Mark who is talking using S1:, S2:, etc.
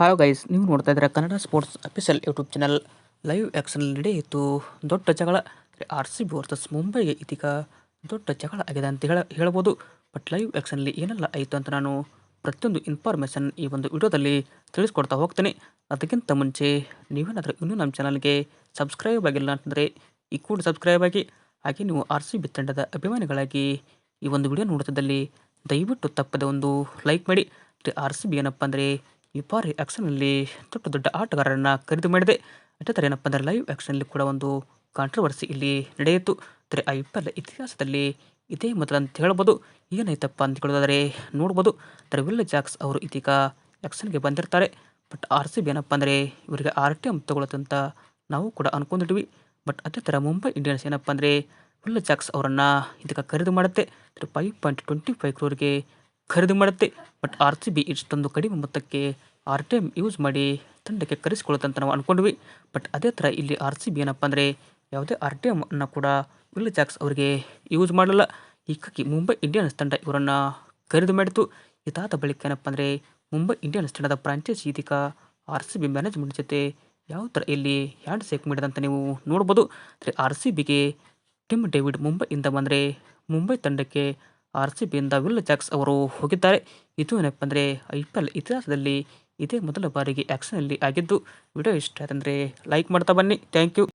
S1: Hi guys ನೀವು ನೋಡ್ತಾ ಇದ್ದೀರಾ Kannada sports official YouTube channel live action ನಡೆಯಿತು ದೊಡ್ಡ ಜಗಳ. ಆರ್ ಸಿ ಬಿ ವರ್ಸಸ್ ಮುಂಬೈಗೆ ಇದೀಗ ದೊಡ್ಡ ಜಗಳ ಆಗಿದೆ ಅಂತ ಹೇಳ ಹೇಳ್ಬೋದು. ಬಟ್ ಲೈವ್ ಆ್ಯಕ್ಷನಲ್ಲಿ ಏನೆಲ್ಲ ಆಯಿತು ಅಂತ ನಾನು ಪ್ರತಿಯೊಂದು ಇನ್ಫಾರ್ಮೇಷನ್ ಈ ಒಂದು ವಿಡಿಯೋದಲ್ಲಿ ತಿಳಿಸ್ಕೊಡ್ತಾ ಹೋಗ್ತೀನಿ. ಅದಕ್ಕಿಂತ ಮುಂಚೆ ನೀವೇನಾದರೂ ಇನ್ನೂ ನಮ್ಮ ಚಾನಲ್ಗೆ ಸಬ್ಸ್ಕ್ರೈಬ್ ಆಗಿಲ್ಲ ಅಂತಂದರೆ ಈ ಕೂಡ ಸಬ್ಸ್ಕ್ರೈಬ್ ಆಗಿ. ಹಾಗೆ ನೀವು ಆರ್ ಸಿ ಬಿ ತಂಡದ ಅಭಿಮಾನಿಗಳಾಗಿ ಈ ಒಂದು ವಿಡಿಯೋ ನೋಡ್ತಿದ್ದಲ್ಲಿ ದಯವಿಟ್ಟು ತಪ್ಪದೆ ಒಂದು ಲೈಕ್ ಮಾಡಿ. ಆರ್ ಸಿ ಬಿ ಏನಪ್ಪ ಅಂದರೆ ಈ ಬಾರಿ ಆ್ಯಕ್ಷನಲ್ಲಿ ದೊಡ್ಡ ದೊಡ್ಡ ಆಟಗಾರರನ್ನು ಖರೀದಿ ಮಾಡಿದೆ. ಅದೇ ಥರ ಏನಪ್ಪ ಅಂದರೆ ಲೈವ್ ಆ್ಯಕ್ಷನಲ್ಲಿ ಕೂಡ ಒಂದು ಕಾಂಟ್ರವರ್ಸಿ ಇಲ್ಲಿ ನಡೆಯಿತು. ಅಂದರೆ ಐ ಪಿ ಎಲ್ ಇತಿಹಾಸದಲ್ಲಿ ಇದೇ ಮೊದಲು ಅಂತ ಹೇಳ್ಬೋದು. ಏನಾಯ್ತಪ್ಪ ಅಂತ ಹೇಳೋದಾದರೆ ನೋಡ್ಬೋದು. ಅಂದರೆ ವಿಲ್ ಜಾಕ್ಸ್ ಅವರು ಇದೀಗ ಆ್ಯಕ್ಷನ್ಗೆ ಬಂದಿರ್ತಾರೆ. ಬಟ್ ಆರ್ ಸಿ ಬಿ ಏನಪ್ಪ ಅಂದರೆ ಇವರಿಗೆ ಆರ್ ಟಿ ಎಂ ತಗೊಳ್ಳೋದಂತ ನಾವು ಕೂಡ ಅಂದ್ಕೊಂಡಿದ್ವಿ ಬಟ್ ಅದೇ ಥರ ಮುಂಬೈ ಇಂಡಿಯನ್ಸ್ ಏನಪ್ಪ ಅಂದರೆ ವಿಲ್ ಜಾಕ್ಸ್ ಅವರನ್ನು ಇದಕ್ಕೆ ಖರೀದಿ ಮಾಡುತ್ತೆ. ಫೈವ್ ಪಾಯಿಂಟ್ ಟ್ವೆಂಟಿ ಫೈವ್ ಕ್ರೋರ್ಗೆ ಖರೀದಿ ಮಾಡುತ್ತೆ. ಬಟ್ ಆರ್ ಸಿ ಬಿ ಇಷ್ಟೊಂದು ಕಡಿಮೆ ಮೊತ್ತಕ್ಕೆ ಆರ್ ಟಿ ಎಂ ಯೂಸ್ ಮಾಡಿ ತಂಡಕ್ಕೆ ಕರೆಸಿಕೊಳ್ಳುತ್ತಂತ ನಾವು ಅಂದ್ಕೊಂಡ್ವಿ ಬಟ್ ಅದೇ ಥರ ಇಲ್ಲಿ ಆರ್ ಸಿ ಬಿ ಏನಪ್ಪ ಅಂದರೆ ಯಾವುದೇ ಆರ್ ಟಿ ಎಮ್ನ ಕೂಡ ವಿಲ್ ಜಾಕ್ಸ್ ಅವರಿಗೆ ಯೂಸ್ ಮಾಡಲ್ಲ. ಹೀಗಾಗಿ ಮುಂಬೈ ಇಂಡಿಯನ್ಸ್ ತಂಡ ಇವರನ್ನು ಖರೀದಿ ಮಾಡಿತು ಇದಾದ ಬಳಿಕ ಏನಪ್ಪ ಅಂದರೆ ಮುಂಬೈ ಇಂಡಿಯನ್ಸ್ ತಂಡದ ಫ್ರಾಂಚೈಸಿ ಇದೀಗ ಆರ್ ಸಿ ಬಿ ಮ್ಯಾನೇಜ್ಮೆಂಟ್ ಜೊತೆ ಯಾವ ಥರ ಇಲ್ಲಿ ಹ್ಯಾಂಡ್ ಸೇಕ್ ಮಾಡಿದಂತ ನೀವು ನೋಡ್ಬೋದು. ಅಂದರೆ ಆರ್ ಸಿ ಬಿಗೆ ಟಿಮ್ ಡೇವಿಡ್ ಮುಂಬೈಯಿಂದ ಬಂದರೆ ಮುಂಬೈ ತಂಡಕ್ಕೆ ಆರ್ ಸಿ ಬಿಯಿಂದ ವಿಲ್ ಜಾಕ್ಸ್ ಅವರು ಹೋಗಿದ್ದಾರೆ. ಇದು ಏನಪ್ಪ ಅಂದರೆ ಐ ಪಿ ಎಲ್ ಇತಿಹಾಸದಲ್ಲಿ ಇದೇ ಮೊದಲ ಬಾರಿಗೆ ಆ್ಯಕ್ಷನಲ್ಲಿ ಆಗಿದ್ದು. ವಿಡಿಯೋ ಇಷ್ಟ ಆಯ್ತಂದರೆ ಲೈಕ್ ಮಾಡ್ತಾ ಬನ್ನಿ. Thank you.